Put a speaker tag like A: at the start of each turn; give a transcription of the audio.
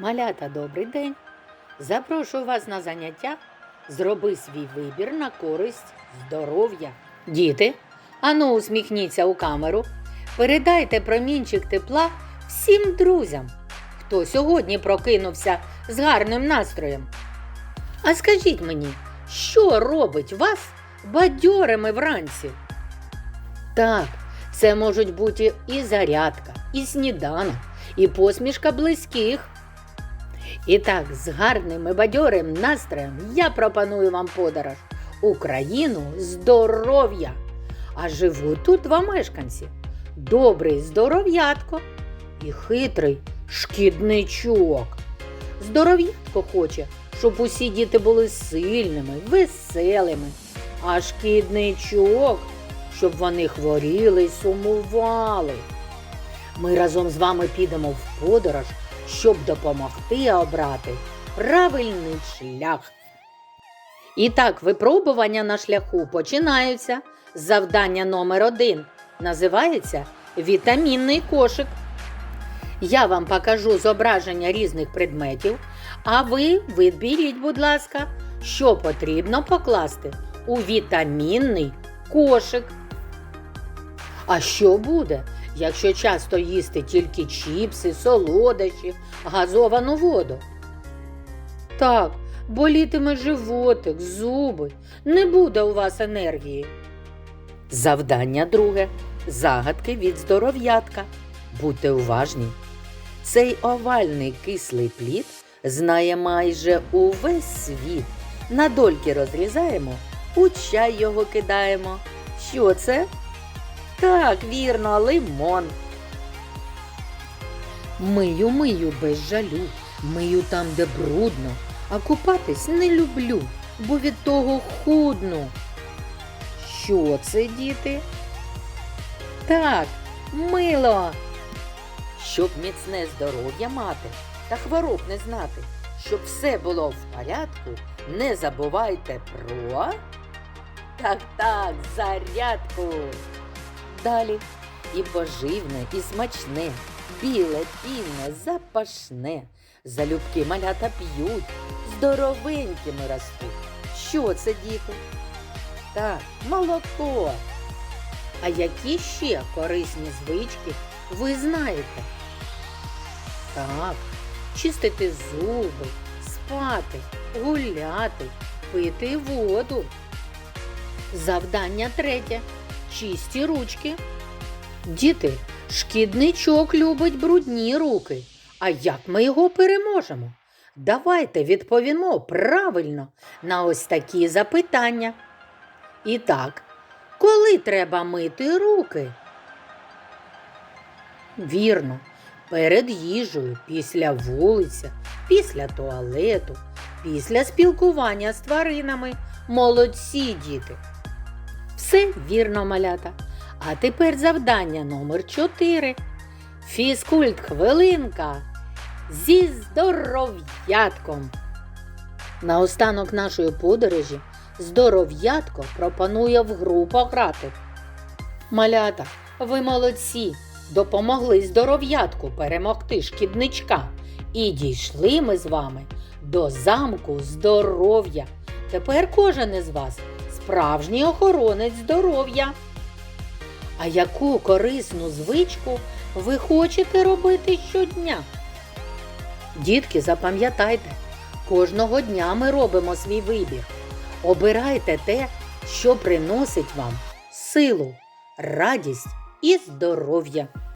A: Малята, добрий день! Запрошую вас на заняття. Зроби свій вибір на користь здоров'я. Діти, ану усміхніться у камеру. Передайте промінчик тепла всім друзям, хто сьогодні прокинувся з гарним настроєм. А скажіть мені, що робить вас бадьорими вранці? Так, це можуть бути і зарядка, і сніданок, і посмішка близьких. І так, з гарним і бадьорим настроєм я пропоную вам подорож у країну здоров'я. А живуть тут два мешканці: добрий здоров'ятко і хитрий шкідничок. Здоров'ятко хоче, щоб усі діти були сильними, веселими, а шкідничок, щоб вони хворіли й сумували. Ми разом з вами підемо в подорож, щоб допомогти обрати правильний шлях. І так, випробування на шляху починаються. Завдання номер один називається Вітамінний кошик. Я вам покажу зображення різних предметів, а ви відберіть, будь ласка, що потрібно покласти у вітамінний кошик. А що буде, якщо часто їсти тільки чіпси, солодощі, газовану воду? Так, болітиме животик, зуби, не буде у вас енергії. Завдання друге загадки від здоров'ятка. Будьте уважні. Цей овальний кислий плід знає майже увесь світ. На дольки розрізаємо, у чай його кидаємо. Що це? Так, вірно, лимон. Мию, мию без жалю, мию там, де брудно, а купатись не люблю, бо від того худну. Що це, діти? Так, мило. Щоб міцне здоров'я мати та хвороб не знати, щоб все було в порядку, не забувайте про. Так, так, зарядку. Далі і поживне, і смачне, біле, пінне, запашне. Залюбки малята п'ють, здоровенькими ростуть. Що це, діти? Так, молоко. А які ще корисні звички ви знаєте? Так, чистити зуби, спати, гуляти, пити воду. Завдання третє. Чисті ручки. Діти, шкідничок любить брудні руки. А як ми його переможемо? Давайте відповімо правильно на ось такі запитання. І так, коли треба мити руки? Вірно, перед їжею, після вулиця, після туалету, після спілкування з тваринами. Молодці діти. Все вірно, малята. А тепер завдання номер 4. Фізкульт хвилинка зі здоров'ятком. Наостанок нашої подорожі здоров'ятко пропонує в гру пограти. Малята, ви молодці! Допомогли здоров'ятку перемогти шкідничка. І дійшли ми з вами до замку здоров'я. Тепер кожен із вас справжній охоронець здоров'я. А яку корисну звичку ви хочете робити щодня? Дітки, запам'ятайте, кожного дня ми робимо свій вибір. Обирайте те, що приносить вам силу, радість і здоров'я.